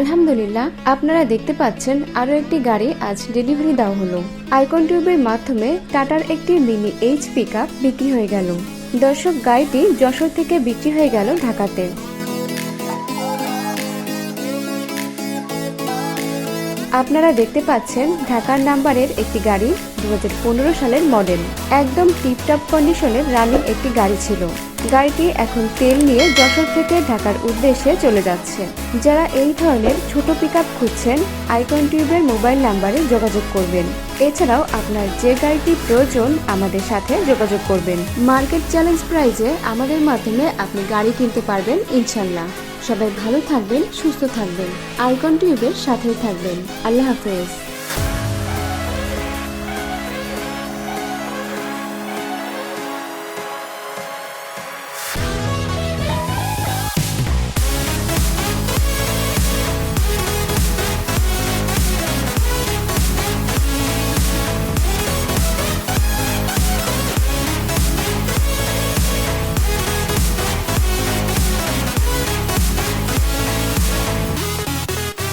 আলহামদুলিল্লাহ, আপনারা দেখতে পাচ্ছেন আরও একটি গাড়ি আজ ডেলিভারি দেওয়া হলো। আইকন টিউবের মাধ্যমে টাটার একটি মিনি এইচ পিক বিক্রি হয়ে গেল। দর্শক গাড়িটি যশোর থেকে বিক্রি হয়ে গেল ঢাকাতে। আপনারা দেখতে পাচ্ছেন ঢাকার নাম্বারের একটি গাড়ি দু হাজার পনেরো সালের মডেল। একদম টিপটপ কন্ডিশনের রানিং একটি গাড়ি ছিল। গাড়িটি এখন তেল নিয়ে যশোর থেকে ঢাকার উদ্দেশ্যে চলে যাচ্ছে। যারা এই ধরনের ছোট পিক খুঁজছেন আইকন টিউবের মোবাইল নাম্বারে যোগাযোগ করবেন। এছাড়াও আপনার যে গাড়িটি প্রয়োজন, আমাদের সাথে যোগাযোগ করবেন। মার্কেট চ্যালেঞ্জ প্রাইজে আমাদের মাধ্যমে আপনি গাড়ি কিনতে পারবেন, ইনশাল্লাহ। সবাই ভালো থাকবেন সুস্থ থাকবেন। আইকন টিউবের সাথেই থাকবেন। আল্লাহ হাফেজ।